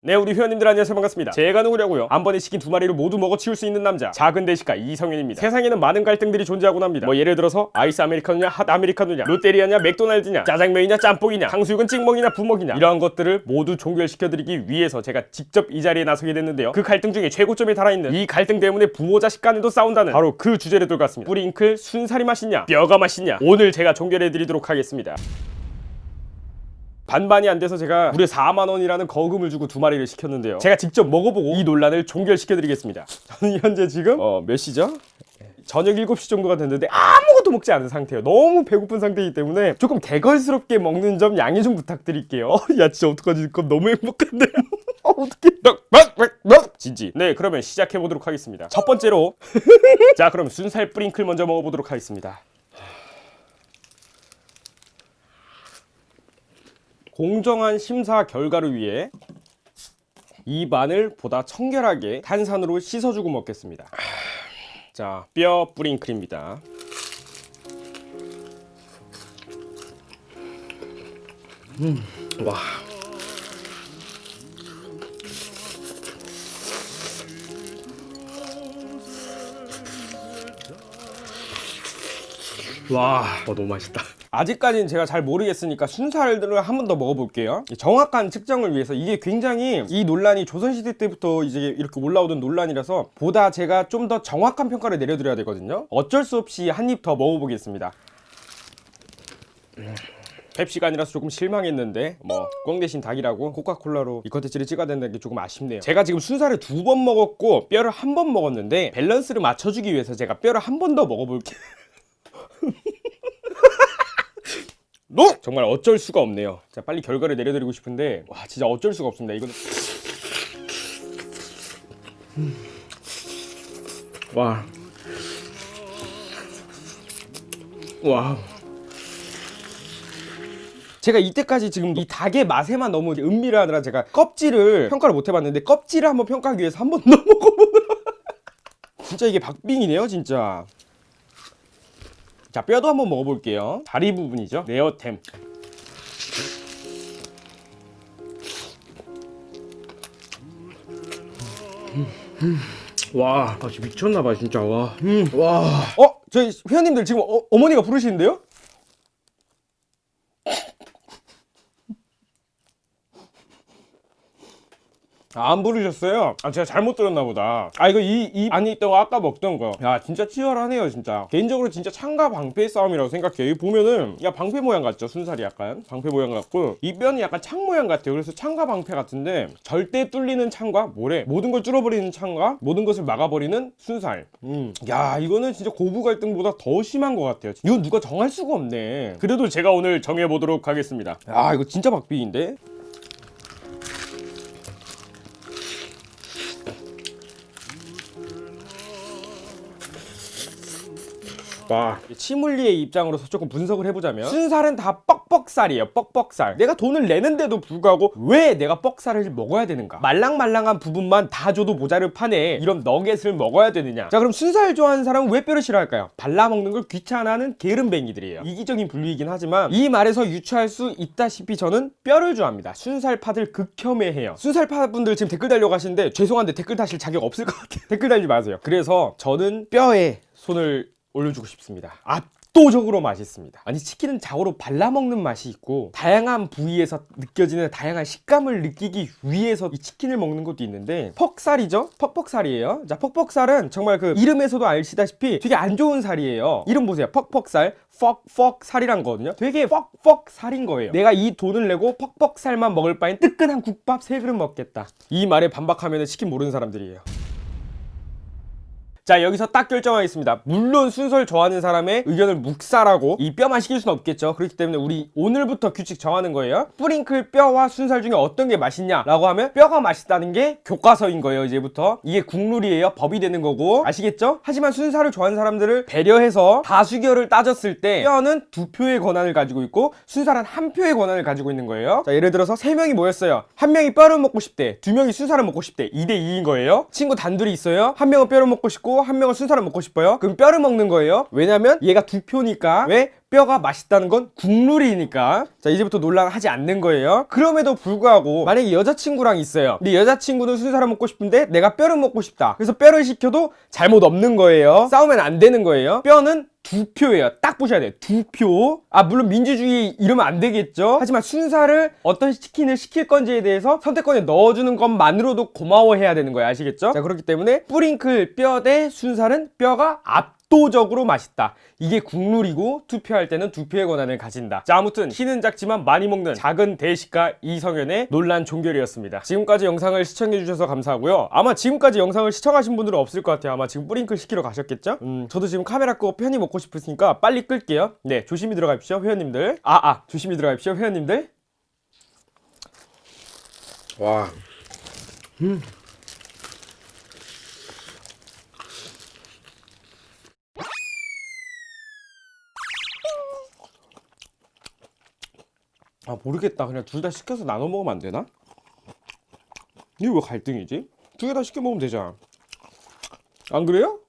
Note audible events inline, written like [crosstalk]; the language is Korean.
네 우리 회원님들 안녕하세요. 반갑습니다. 제가 누구냐고요? 한 번에 치킨 두 마리를 모두 먹어 치울 수 있는 남자 작은 대식가 이성윤입니다. 세상에는 많은 갈등들이 존재하곤 합니다. 뭐 예를 들어서 아이스 아메리카노냐 핫 아메리카노냐 롯데리아냐 맥도날드냐 짜장면이냐 짬뽕이냐 탕수육은 찍먹이냐 부먹이냐 이러한 것들을 모두 종결시켜드리기 위해서 제가 직접 이 자리에 나서게 됐는데요. 그 갈등 중에 최고점에 달아있는 이 갈등 때문에 부모 자식 간에도 싸운다는 바로 그 주제를 들고 왔습니다. 뿌링클 순살이 맛있냐 뼈가 맛있냐 오늘 제가 종결해드리도록 하겠습니다 반반이 안 돼서 제가 무려 4만 원이라는 거금을 주고 두 마리를 시켰는데요. 제가 직접 먹어보고 이 논란을 종결시켜드리겠습니다. 저는 현재 지금 어, 몇 시죠? 저녁 7시 정도가 됐는데 아무것도 먹지 않은 상태예요. 너무 배고픈 상태이기 때문에 조금 개걸스럽게 먹는 점 양해 좀 부탁드릴게요. [laughs] 야 진짜 어떡하지? 그럼 너무 행복한데. [laughs] 어, 어떡해. 진지. 네 그러면 시작해 보도록 하겠습니다. 첫 번째로 [laughs] 자 그럼 순살 뿌링클 먼저 먹어 보도록 하겠습니다. 공정한 심사 결과를 위해 입안을 보다 청결하게 탄산으로 씻어주고 먹겠습니다. 자, 뼈 뿌링클입니다. 와. 와, 어, 너무 맛있다. 아직까지는 제가 잘 모르겠으니까 순살들을 한 번 더 먹어볼게요. 정확한 측정을 위해서 이게 굉장히 이 논란이 조선시대 때부터 이제 이렇게 올라오던 논란이라서 보다 제가 좀 더 정확한 평가를 내려드려야 되거든요. 어쩔 수 없이 한 입 더 먹어보겠습니다. 음, 펩시가 아니라서 조금 실망했는데 뭐꽝 대신 닭이라고 코카콜라로 이 컨텐츠를 찍어야 된다는 게 조금 아쉽네요 제가 지금 순살을 두 번 먹었고 뼈를 한 번 먹었는데 밸런스를 맞춰주기 위해서 제가 뼈를 한 번 더 먹어볼게요 [laughs] 노! 정말 어쩔 수가 없네요. 자, 빨리 결과를 내려드리고 싶은데, 와, 진짜 어쩔 수가 없습니다. 이거는. 와. 와. 제가 이때까지 지금 이 닭의 맛에만 너무 음미를 하느라 제가 껍질을 평가를 못 해봤는데, 껍질을 한번 평가하기 위해서 한번 [laughs] 더 먹어보느라. 진짜 이게 박빙이네요, 진짜. 자, 뼈도 한번 먹어볼게요. 다리 부분이죠. 네어템. 와. 아, 진짜 미쳤나봐, 진짜. 와. 음. 와. 어? 저희 회원님들 지금 어, 어머니가 부르시는데요? 아, 안 부르셨어요? 아 제가 잘못 들었나 보다. 아 이거 이, 이 안에 있던 거 아까 먹던 거야 진짜 치열하네요 진짜. 개인적으로 진짜 창과 방패의 싸움이라고 생각해요. 여기 보면은 야 방패 모양 같죠? 순살이 약간. 방패 모양 같고. 이 뼈는 약간 창 모양 같아요. 그래서 창과 방패 같은데 절대 뚫리는 창과 모래 모든 걸 뚫어버리는 창과 모든 것을 막아버리는 순살. 음. 야 이거는 진짜 고부 갈등보다 더 심한 것 같아요. 이건 누가 정할 수가 없네. 그래도 제가 오늘 정해보도록 하겠습니다. 아 이거 진짜 박빙인데 와. 치물리의 입장으로서 조금 분석을 해보자면 순살은 다 뻑뻑살이에요 뻑뻑살. 내가 돈을 내는데도 불구하고 왜 내가 뻑살을 먹어야 되는가? 말랑말랑한 부분만 다 줘도 모자를 파네. 이런 너겟을 먹어야 되느냐? 자 그럼 순살 좋아하는 사람은 왜 뼈를 싫어할까요? 발라먹는 걸 귀찮아하는 게으름뱅이들이에요. 이기적인 분류이긴 하지만 이 말에서 유추할 수 있다시피 저는 뼈를 좋아합니다. 순살파들 극혐해해요. 순살파 분들 지금 댓글 달려고 하시는데 죄송한데 댓글 다실 자격 없을 것 같아요. [laughs] 댓글 달지 마세요. 그래서 저는 뼈에 손을 올려주고 싶습니다. 압도적으로 맛있습니다. 아니 치킨은 좌우로 발라먹는 맛이 있고 다양한 부위에서 느껴지는 다양한 식감을 느끼기 위해서 이 치킨을 먹는 것도 있는데 퍽살이죠? 퍽퍽살이에요. 자 퍽퍽살은 정말 그 이름에서도 아시다시피 되게 안 좋은 살이에요. 이름 보세요. 퍽퍽살. 퍽퍽 살이란 거거든요. 되게 퍽퍽 살인 거예요. 내가 이 돈을 내고 퍽퍽 살만 먹을 바엔 뜨끈한 국밥 세 그릇 먹겠다. 이 말에 반박하면 치킨 모르는 사람들이에요. 자 여기서 딱 결정하겠습니다. 물론 순서를 좋아하는 사람의 의견을 묵살하고 이 뼈만 시킬 수는 없겠죠. 그렇기 때문에 우리 오늘부터 규칙 정하는 거예요. 뿌링클 뼈와 순살 중에 어떤 게 맛있냐 라고 하면 뼈가 맛있다는 게 교과서인 거예요 이제부터. 이게 국룰이에요. 법이 되는 거고. 아시겠죠? 하지만 순살을 좋아하는 사람들을 배려해서 다수결을 따졌을 때 뼈는 두 표의 권한을 가지고 있고 순살은 한 표의 권한을 가지고 있는 거예요. 자 예를 들어서 세 명이 모였어요. 한 명이 뼈를 먹고 싶대. 두 명이 순살을 먹고 싶대. 2대 2인 거예요. 친구 단둘이 있어요. 한 명은 뼈를 먹고 싶고 한 명은 순살을 먹고 싶어요. 그럼 뼈를 먹는 거예요. 왜냐면 얘가 두 표니까 왜 뼈가 맛있다는 건 국룰이니까. 자 이제부터 논란하지 않는 거예요. 그럼에도 불구하고 만약에 여자친구랑 있어요. 근데 여자친구는 순살을 먹고 싶은데 내가 뼈를 먹고 싶다. 그래서 뼈를 시켜도 잘못 없는 거예요. 싸우면 안 되는 거예요. 뼈는 두 표예요. 딱 보셔야 돼요. 두 표. 아, 물론 민주주의 이러면 안 되겠죠. 하지만 순살을 어떤 치킨을 시킬 건지에 대해서 선택권에 넣어주는 것만으로도 고마워해야 되는 거예요. 아시겠죠? 자, 그렇기 때문에 뿌링클 뼈 대 순살은 뼈가 압도적으로 맛있다. 이게 국룰이고 투표할 때는 두 표의 권한을 가진다. 자, 아무튼 키는 작지만 많이 먹는 작은 대식가 이성현의 논란 종결이었습니다. 지금까지 영상을 시청해주셔서 감사하고요. 아마 지금까지 영상을 시청하신 분들은 없을 것 같아요. 아마 지금 뿌링클 시키러 가셨겠죠? 음, 저도 지금 카메라 끄고 편히 먹고 싶으니까 빨리 끌게요. 네, 조심히 들어가십시오, 회원님들. 아, 아, 조심히 들어가십시오, 회원님들. 와. 아, 모르겠다. 그냥 둘 다 시켜서 나눠 먹으면 안 되나? 이게 왜 갈등이지? 두 개 다 시켜 먹으면 되잖아. 안 그래요?